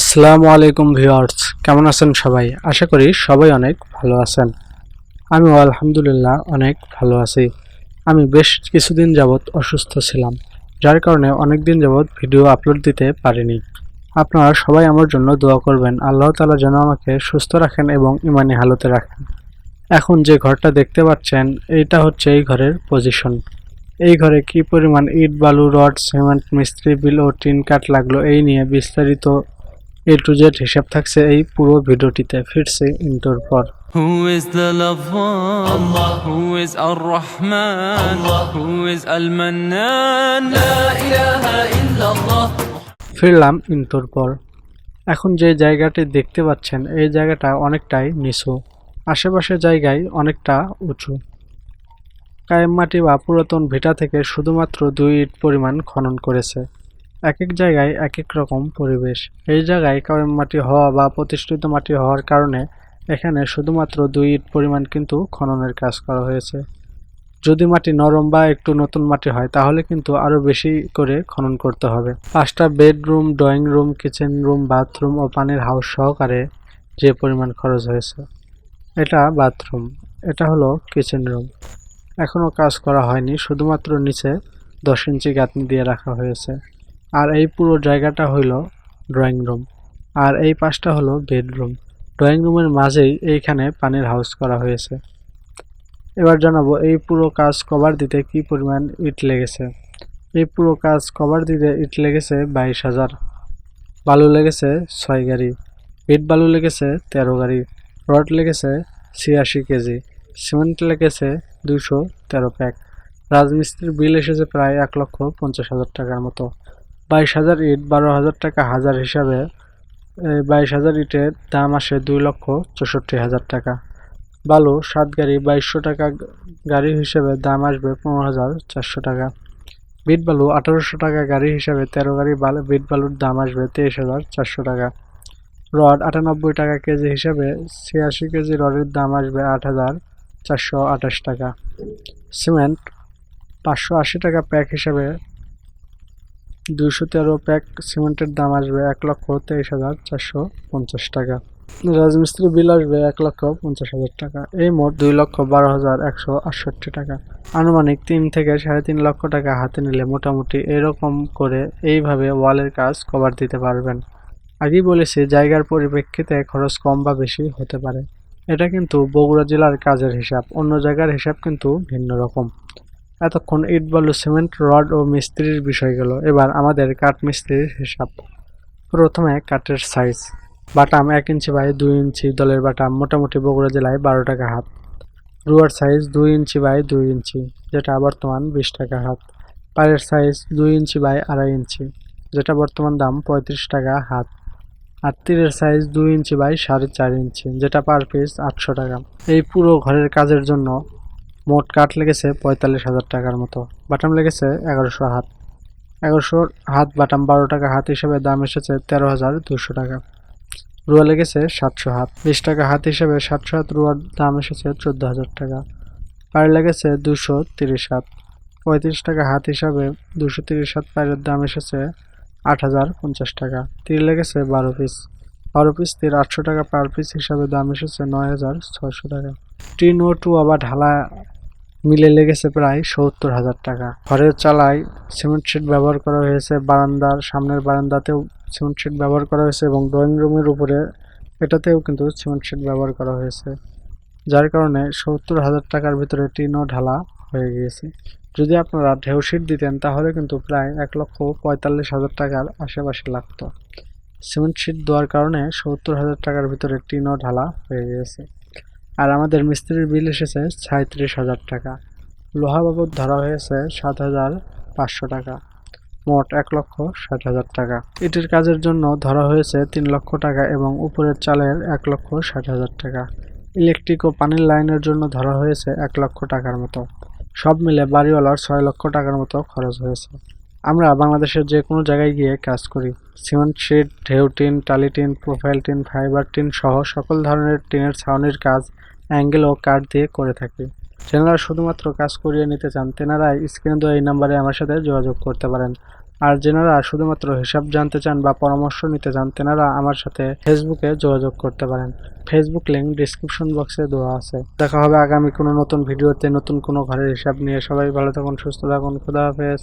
আসসালামু আলাইকুম ভিউয়ার্স, কেমন আছেন সবাই? আশা করি সবাই অনেক ভালো আছেন। আমিও আলহামদুলিল্লাহ অনেক ভালো আছি। আমি বেশ কিছুদিন যাবৎ অসুস্থ ছিলাম, যার কারণে অনেক দিন যাবৎ ভিডিও আপলোড দিতে পারিনি। আপনারা সবাই আমার জন্য দোয়া করবেন, আল্লাহ তালা যেন আমাকে সুস্থ রাখেন এবং ইমানি হালতে রাখেন। এখন যে ঘরটা দেখতে পাচ্ছেন, এইটা হচ্ছে এই ঘরের পজিশন এই ঘরে কি পরিমাণ ইট, বালু, রড, সিমেন্ট, মিস্ত্রি, বিল ও টিন কাঠ লাগল, এই নিয়ে বিস্তারিত এ টু জেড হিসাব থাকছে এই পুরো ভিডিওটিতে ফিরছে ইন্টোর পর Who is the loved one? Allah. Who is Ar-Rahman? Allah. Who is Al-Mannan? La ilaha illallah. ফিরলাম ইন্টোর পর এখন যে জায়গাটি দেখতে পাচ্ছেন এই জায়গাটা অনেকটাই নিচু আশেপাশের জায়গায় অনেকটা উঁচু কায়েম মাটি বা পুরাতন ভিটা থেকে শুধুমাত্র দুই ইট পরিমাণ খনন করেছে এক এক জায়গায় এক এক রকম পরিবেশ। এই জায়গায় কায়েম মাটি হওয়া বা প্রতিষ্ঠিত মাটি হওয়ার কারণে এখানে শুধুমাত্র দুই ইট পরিমাণ কিন্তু খননের কাজ করা হয়েছে। যদি মাটি নরম বা একটু নতুন মাটি হয়, তাহলে কিন্তু আরও বেশি করে খনন করতে হবে। পাঁচটা bedroom, drawing room, kitchen room, bathroom ও পানির হাউস সহকারে যে পরিমাণ খরচ হয়েছে, এটা বাথরুম, এটা হলো কিচেন রুম। এখনও কাজ করা হয়নি, শুধুমাত্র নিচে দশ ইঞ্চি গাঁথনি দিয়ে রাখা হয়েছে। আর এই পুরো জায়গাটা হইল ড্রয়িং রুম আর এই পাশটা হলো বেডরুম ড্রয়িং রুমের মাঝেই এইখানে পানির হাউস করা হয়েছে। এবার জানাব এই পুরো কাজ কভার দিতে কি পরিমাণ ইট লেগেছে। এই পুরো কাজ কভার দিতে ইট লেগেছে বাইশ হাজার। বালু লেগেছে ছয় গাড়ি। ইট বালু লেগেছে তেরো গাড়ি। রড লেগেছে ছিয়াশি কেজি। সিমেন্ট লেগেছে দুশো তেরো প্যাক। রাজমিস্ত্রির বিল এসেছে প্রায় এক লক্ষ পঞ্চাশ হাজার টাকার মতো। বাইশ হাজার ইট, বারো হাজার টাকা হাজার হিসাবে বাইশ হাজার ইটের দাম আসে দুই লক্ষ চৌষট্টি হাজার টাকা। বালু, সাত গাড়ি, বাইশশো টাকা গাড়ি হিসেবে দাম আসবে পনেরো হাজার চারশো টাকা। বিট বালু, আঠারোশো টাকা গাড়ি হিসাবে তেরো গাড়ি বিট বালুর দাম আসবে তেইশ হাজার চারশো টাকা। রড, আটানব্বই টাকা কেজি হিসাবে ছিয়াশি কেজি রডের দাম আসবে আট হাজার চারশো আঠাশ টাকা। সিমেন্ট, পাঁচশো আশি টাকা প্যাক হিসাবে দুইশো তেরো প্যাক সিমেন্টের দাম আসবে এক লক্ষ তেইশ হাজার চারশো পঞ্চাশ টাকা। রাজমিস্ত্রি বিল আসবে এক লক্ষ পঞ্চাশ হাজার টাকা। এই মোট দুই লক্ষ বারো হাজার একশো আটষট্টি টাকা। আনুমানিক তিন থেকে সাড়ে তিন লক্ষ টাকা হাতে নিলে মোটামুটি এরকম করে এইভাবে ওয়ালের কাজ কভার দিতে পারবেন। আগেই বলেছি, জায়গার পরিপ্রেক্ষিতে খরচ কম বা বেশি হতে পারে। এটা কিন্তু বগুড়া জেলার কাজের হিসাব। অন্য জায়গার হিসাব কিন্তু ভিন্ন রকম। এতক্ষণ ইট, বালু, সিমেন্ট, রড ও মিস্ত্রির বিষয় গেল। এবার আমাদের কাঠ মিস্ত্রির হিসাব। প্রথমে কাঠের সাইজ বাটাম এক ইঞ্চি বাই দুই ইঞ্চি, দলের বাটাম মোটামুটি বগুড়া জেলায় বারো টাকা হাত। রুয়ার সাইজ দুই ইঞ্চি বাই দুই ইঞ্চি, যেটা বর্তমান বিশ টাকা হাত। পায়ের সাইজ দুই ইঞ্চি বাই আড়াই ইঞ্চি, যেটা বর্তমান দাম পঁয়ত্রিশ টাকা হাত। আর তীরের সাইজ দুই ইঞ্চি বাই সাড়ে চার ইঞ্চি, যেটা পার পিস আটশো টাকা। এই পুরো ঘরের কাজের জন্য মোট কাঠ লেগেছে পঁয়তাল্লিশ হাজার টাকার মতো। বাটাম লেগেছে এগারোশো হাত। এগারোশো হাত বাটাম বারো টাকা হাত হিসেবে দাম এসেছে তেরো হাজার দুশো টাকা। রুয়া লেগেছে সাতশো হাত। বিশ টাকা হাত হিসেবে সাতশো হাত রুয়ার দাম এসেছে চোদ্দ হাজার টাকা। পায়ের লেগেছে দুশো তিরিশ হাত। পঁয়ত্রিশ টাকা হাত হিসাবে দুশো তিরিশ হাত পায়ের দাম এসেছে আট হাজার পঞ্চাশ টাকা। তীর লেগেছে বারো পিস। বারো পিস তীর আটশো টাকা পার পিস হিসাবে দাম এসেছে নয় হাজার ছয়শো টাকা। টিন ও টু আবার ঢালা মিলে লেগেছে প্রায় সত্তর হাজার টাকা। ঘরের চালায় সিমেন্ট শিট ব্যবহার করা হয়েছে, বারান্দার সামনের বারান্দাতেও সিমেন্ট শিট ব্যবহার করা হয়েছে এবং ড্রয়িং রুমের উপরে এটাতেও কিন্তু সিমেন্ট শিট ব্যবহার করা হয়েছে, যার কারণে সত্তর হাজার টাকার ভিতরে টিনও ঢালা হয়ে গিয়েছে। যদি আপনারা ঢেউ শিট দিতেন, তাহলে কিন্তু প্রায় এক লক্ষ পঁয়তাল্লিশ হাজার টাকার আশেপাশে লাগতো। সিমেন্ট শিট দেওয়ার কারণে সত্তর হাজার টাকার ভিতরে টিনও ঢালা হয়ে গিয়েছে। আর আমাদের মিস্ত্রির বিল এসেছে সাঁত্রিশ হাজার টাকা। লোহা বাবদ ধরা হয়েছে সাত হাজার পাঁচশো টাকা। মোট এক লক্ষ ষাট হাজার টাকা। ইটের কাজের জন্য ধরা হয়েছে তিন লক্ষ টাকা এবং উপরের চালের এক লক্ষ ষাট হাজার টাকা। ইলেকট্রিক ও পানির লাইনের জন্য ধরা হয়েছে এক লক্ষ টাকার মতো। সব মিলে বাড়িওয়ালার ছয় লক্ষ টাকার মতো খরচ হয়েছে। আমরা বাংলাদেশের যে কোনো জায়গায় গিয়ে কাজ করি। সিমেন্ট শিট, ঢেউ টিন, টালি tin, profile tin, fibre tin সহ সকল ধরনের টিনের ছাউনির কাজ অ্যাঙ্গেল ও কাঠ দিয়ে করে থাকি। যারা শুধুমাত্র কাজ করিয়ে নিতে চান তেনারাই স্ক্রিনে দেওয়া এই নাম্বারে আমার সাথে যোগাযোগ করতে পারেন। আর যেনারা শুধুমাত্র হিসাব জানতে চান বা পরামর্শ নিতে চান, তেনারা আমার সাথে ফেসবুকে যোগাযোগ করতে পারেন। ফেসবুক লিঙ্ক ডিসক্রিপশন বক্সে দেওয়া আছে। দেখা হবে আগামী কোনো নতুন ভিডিওতে নতুন কোনো ঘরের হিসাব নিয়ে। সবাই ভালো থাকুন, সুস্থ থাকুন, খুদা হাফেজ।